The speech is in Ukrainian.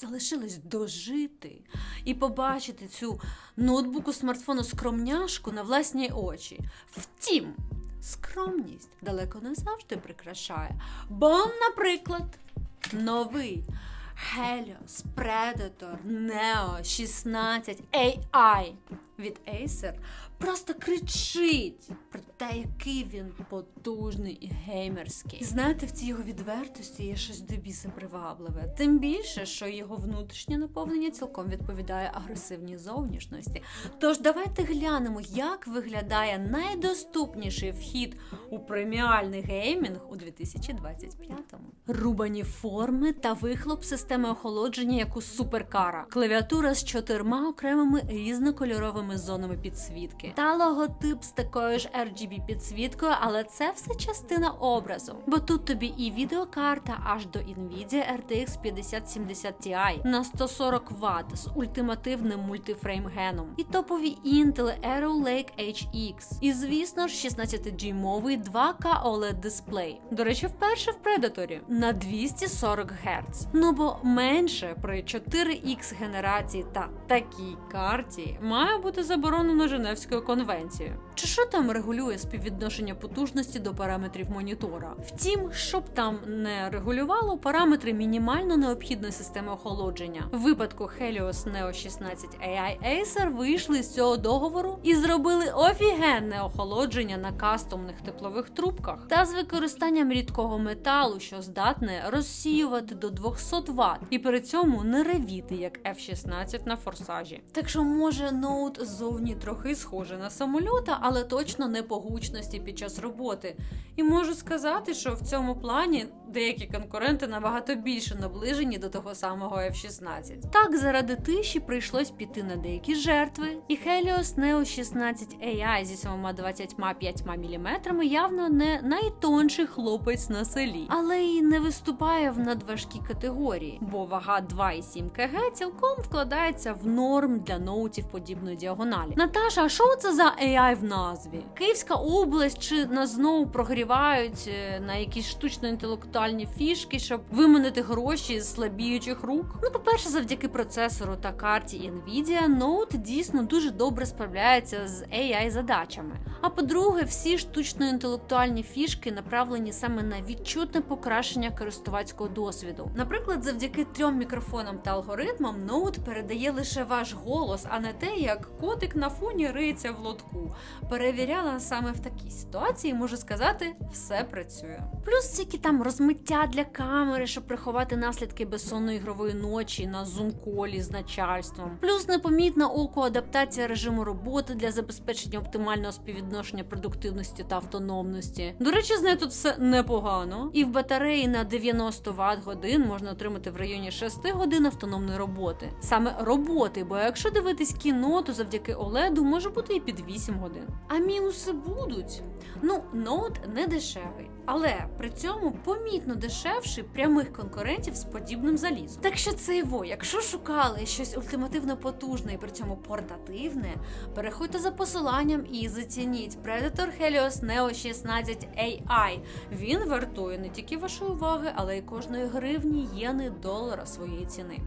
залишилось дожити і побачити цю ноутбуку смартфону скромняшку на власні очі. Втім, скромність далеко не завжди прикрашає. Бо, наприклад, новий Helios Predator Neo 16 AI від Acer просто кричить про те, який він потужний і геймерський. Знаєте, в цій його відвертості є щось до біса привабливе. Тим більше, що його внутрішнє наповнення цілком відповідає агресивній зовнішності. Тож давайте глянемо, як виглядає найдоступніший вхід у преміальний геймінг у 2025-му. Рубані форми та вихлоп системи охолодження, як у суперкара, клавіатура з чотирма окремими різнокольоровими зонами підсвітки та логотип з такою ж RGB підсвіткою, але це все частина образу. Бо тут тобі і відеокарта аж до Nvidia RTX 5070 Ti на 140 Вт з ультимативним мультифрейм геном, і топові Intel Arrow Lake HX. І звісно ж 16G-мовий 2K OLED дисплей. До речі, вперше в Predator на 240 Гц. Ну бо менше при 4X генерації та такій карті має бути заборонено Женевською конвенцією. Чи що там регулює співвідношення потужності до параметрів монітора? Втім, щоб там не регулювало параметри мінімально необхідної системи охолодження. В випадку Helios Neo 16 AI Acer вийшли з цього договору і зробили офігенне охолодження на кастомних теплових трубках та з використанням рідкого металу, що здатне розсіювати до 200 Вт і при цьому не ревіти, як F-16 на форсажі. Так що може ноут зовні трохи схоже на самольота, але точно не по гучності під час роботи. І можу сказати, що в цьому плані деякі конкуренти набагато більше наближені до того самого F-16. Так, заради тиші прийшлось піти на деякі жертви, і Helios Neo 16 AI зі своїми 25 мм явно не найтонший хлопець на селі, але й не виступає в надважкій категорії, бо вага 2,7 кг цілком вкладається в норм для ноутів подібної діагоналі. Наташа, а що це за AI в назві? Київська область чи нас знову прогрівають е, на якісь штучно-інтелектуальні фішки, щоб виманити гроші з слабіючих рук? Ну, по-перше, завдяки процесору та карті Nvidia, ноут дійсно дуже добре справляється з AI задачами. А по-друге, всі штучно-інтелектуальні фішки направлені саме на відчутне покращення користувацького досвіду. Наприклад, завдяки трьом мікрофонам та алгоритмам ноут передає лише ваш голос, а не те, як котик на фоні риється в лотку. Перевіряла саме в такій ситуації, можу сказати, все працює. Плюс тільки там розмиття для камери, щоб приховати наслідки безсонної ігрової ночі на зум-колі з начальством. Плюс непомітна оку адаптація режиму роботи для забезпечення оптимального співвідношення продуктивності та автономності. До речі, з нею тут все непогано. І в батареї на 90 Вт годин можна отримати в районі 6 годин автономної роботи. Саме роботи, бо якщо дивитись кіно, то завдяки OLED може бути і під 8 годин. А мінуси будуть. Ну, ноут не дешевий, але при цьому помітно дешевший прямих конкурентів з подібним залізом. Так що це його, якщо шукали щось ультимативно потужне і при цьому портативне, переходьте за посиланням і зацініть Predator Helios Neo 16 AI. Він вартує не тільки вашої уваги, але й кожної гривні, єни, долара своєї ціни.